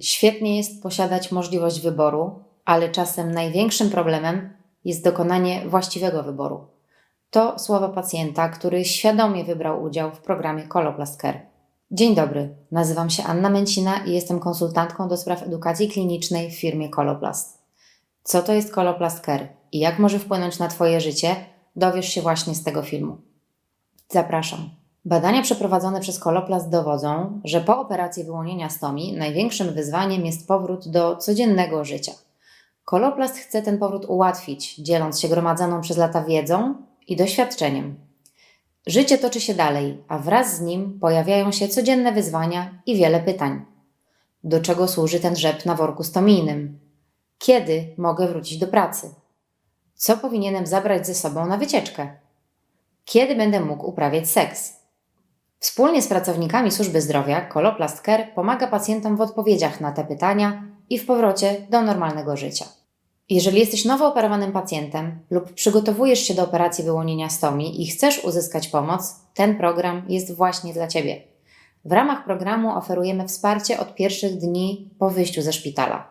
Świetnie jest posiadać możliwość wyboru, ale czasem największym problemem jest dokonanie właściwego wyboru. To słowa pacjenta, który świadomie wybrał udział w programie Coloplast Care. Dzień dobry, nazywam się Anna Męcina i jestem konsultantką do spraw edukacji klinicznej w firmie Coloplast. Co to jest Coloplast Care i jak może wpłynąć na Twoje życie, dowiesz się właśnie z tego filmu. Zapraszam. Badania przeprowadzone przez Coloplast dowodzą, że po operacji wyłonienia stomii największym wyzwaniem jest powrót do codziennego życia. Coloplast chce ten powrót ułatwić, dzieląc się gromadzoną przez lata wiedzą i doświadczeniem. Życie toczy się dalej, a wraz z nim pojawiają się codzienne wyzwania i wiele pytań. Do czego służy ten rzep na worku stomijnym? Kiedy mogę wrócić do pracy? Co powinienem zabrać ze sobą na wycieczkę? Kiedy będę mógł uprawiać seks? Wspólnie z pracownikami służby zdrowia Coloplast Care pomaga pacjentom w odpowiedziach na te pytania i w powrocie do normalnego życia. Jeżeli jesteś nowo operowanym pacjentem lub przygotowujesz się do operacji wyłonienia stomii i chcesz uzyskać pomoc, ten program jest właśnie dla Ciebie. W ramach programu oferujemy wsparcie od pierwszych dni po wyjściu ze szpitala.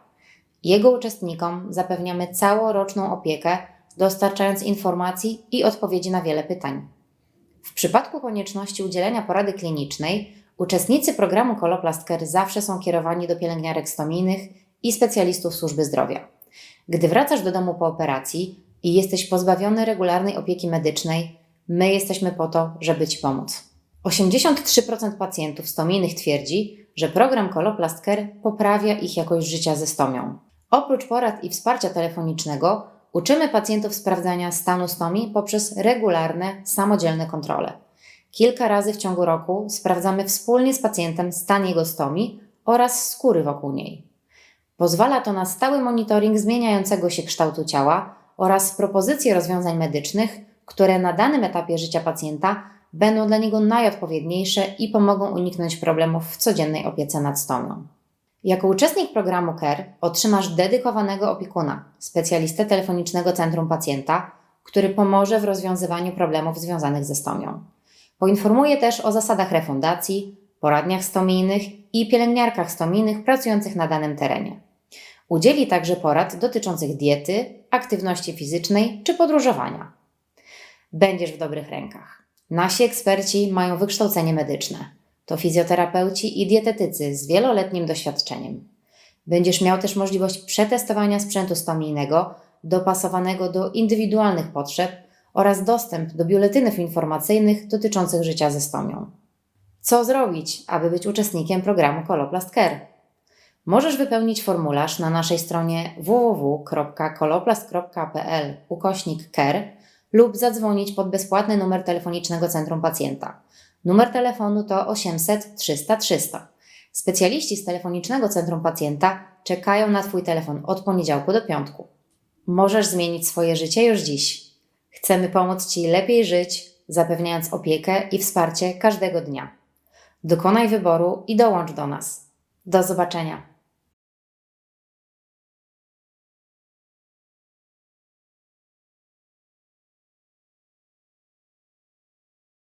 Jego uczestnikom zapewniamy całoroczną opiekę, dostarczając informacji i odpowiedzi na wiele pytań. W przypadku konieczności udzielenia porady klinicznej, uczestnicy programu Coloplast Care zawsze są kierowani do pielęgniarek stomijnych i specjalistów służby zdrowia. Gdy wracasz do domu po operacji i jesteś pozbawiony regularnej opieki medycznej, my jesteśmy po to, żeby Ci pomóc. 83% pacjentów stomijnych twierdzi, że program Coloplast Care poprawia ich jakość życia ze stomią. Oprócz porad i wsparcia telefonicznego, uczymy pacjentów sprawdzania stanu stomii poprzez regularne, samodzielne kontrole. Kilka razy w ciągu roku sprawdzamy wspólnie z pacjentem stan jego stomii oraz skóry wokół niej. Pozwala to na stały monitoring zmieniającego się kształtu ciała oraz propozycje rozwiązań medycznych, które na danym etapie życia pacjenta będą dla niego najodpowiedniejsze i pomogą uniknąć problemów w codziennej opiece nad stomią. Jako uczestnik programu CARE otrzymasz dedykowanego opiekuna, specjalistę telefonicznego centrum pacjenta, który pomoże w rozwiązywaniu problemów związanych ze stomią. Poinformuje też o zasadach refundacji, poradniach stomijnych i pielęgniarkach stomijnych pracujących na danym terenie. Udzieli także porad dotyczących diety, aktywności fizycznej czy podróżowania. Będziesz w dobrych rękach. Nasi eksperci mają wykształcenie medyczne. To fizjoterapeuci i dietetycy z wieloletnim doświadczeniem. Będziesz miał też możliwość przetestowania sprzętu stomijnego dopasowanego do indywidualnych potrzeb oraz dostęp do biuletynów informacyjnych dotyczących życia ze stomią. Co zrobić, aby być uczestnikiem programu Coloplast Care? Możesz wypełnić formularz na naszej stronie www.koloplast.pl ukośnik care lub zadzwonić pod bezpłatny numer telefonicznego Centrum Pacjenta. Numer telefonu to 800 300 300. Specjaliści z telefonicznego Centrum Pacjenta czekają na Twój telefon od poniedziałku do piątku. Możesz zmienić swoje życie już dziś. Chcemy pomóc Ci lepiej żyć, zapewniając opiekę i wsparcie każdego dnia. Dokonaj wyboru i dołącz do nas. Do zobaczenia.